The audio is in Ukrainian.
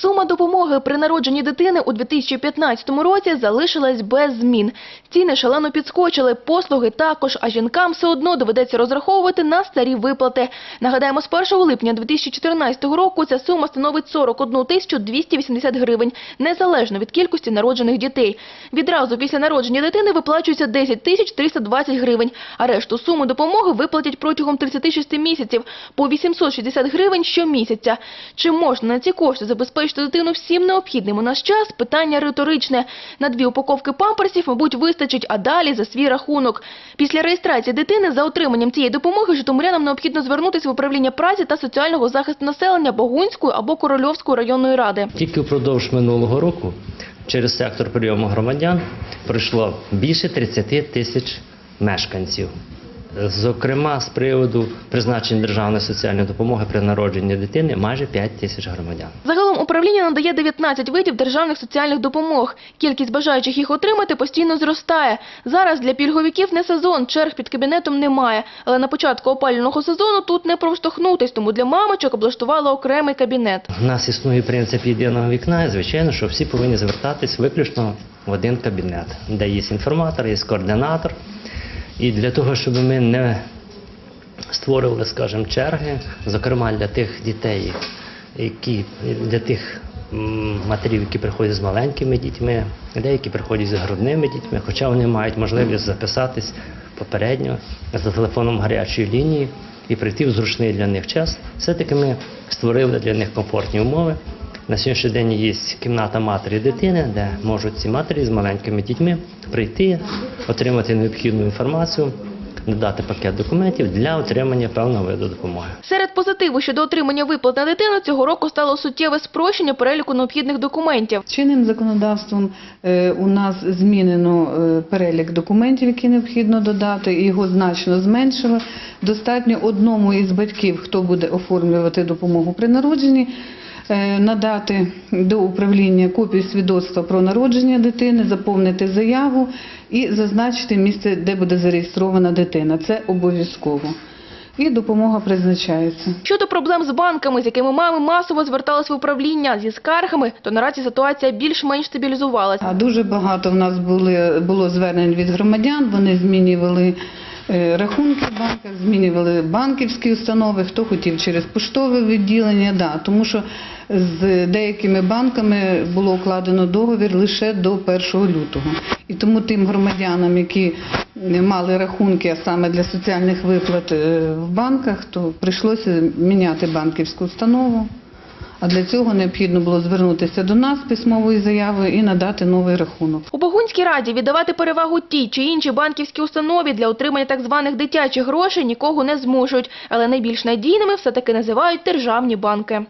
Сума допомоги при народженні дитини у 2015 році залишилась без змін. Ціни шалено підскочили, послуги також, а жінкам все одно доведеться розраховувати на старі виплати. Нагадаємо, з 1 липня 2014 року ця сума становить 41 тисячу 280 гривень, незалежно від кількості народжених дітей. Відразу після народження дитини виплачується 10 тисяч 320 гривень, а решту суми допомоги виплатять протягом 36 місяців по 860 гривень щомісяця. Чи можна на ці кошти забезпечити дитину всім необхідним у наш час? Питання риторичне. На дві упаковки памперсів, мабуть, вистачить, а далі за свій рахунок. Після реєстрації дитини за отриманням цієї допомоги житомирянам необхідно звернутися в управління праці та соціального захисту населення Богунської або Корольовської районної ради. Тільки впродовж минулого року через сектор прийому громадян пройшло більше 30 тисяч мешканців. Зокрема, з приводу призначення державної соціальної допомоги при народженні дитини майже 5 тисяч громадян. Управління надає 19 видів державних соціальних допомог. Кількість бажаючих їх отримати постійно зростає. Зараз для пільговиків не сезон, черг під кабінетом немає. Але на початку опалювального сезону тут не проштовхнутись, тому для мамочок облаштували окремий кабінет. У нас існує принцип єдиного вікна, і звичайно, що всі повинні звертатись виключно в один кабінет, де є інформатор, є координатор. І для того, щоб ми не створювали, скажімо, черги, зокрема для тих дітей, які для тих матерів, які приходять з маленькими дітьми, деякі приходять з грудними дітьми, хоча вони мають можливість записатись попередньо за телефоном гарячої лінії і прийти в зручний для них час. Все-таки ми створили для них комфортні умови. На сьогоднішній день є кімната матері і дитини, де можуть ці матері з маленькими дітьми прийти, отримати необхідну інформацію, надати пакет документів для отримання певного виду допомоги. Серед позитиву щодо отримання виплат на дитину цього року стало суттєве спрощення переліку необхідних документів. Чинним законодавством е, у нас змінено е, перелік документів, які необхідно додати, його значно зменшило. Достатньо одному із батьків, хто буде оформлювати допомогу при народженні, надати до управління копію свідоцтва про народження дитини, заповнити заяву і зазначити місце, де буде зареєстрована дитина. Це обов'язково. І допомога призначається. Щодо проблем з банками, з якими мами масово звертались в управління зі скаргами, то наразі ситуація більш-менш стабілізувалася. А дуже багато в нас були, було звернень від громадян, вони змінювали е, рахунки в банках, змінювали банківські установи, хто хотів через поштове відділення, да, тому що з деякими банками було укладено договір лише до 1 лютого. І тому тим громадянам, які мали рахунки, а саме для соціальних виплат е, в банках, то прийшлося міняти банківську установу. А для цього необхідно було звернутися до нас з письмовою заявою і надати новий рахунок. У Богунській раді віддавати перевагу тій чи іншій банківській установі для отримання так званих дитячих грошей нікого не змушують, але найбільш надійними все-таки називають державні банки.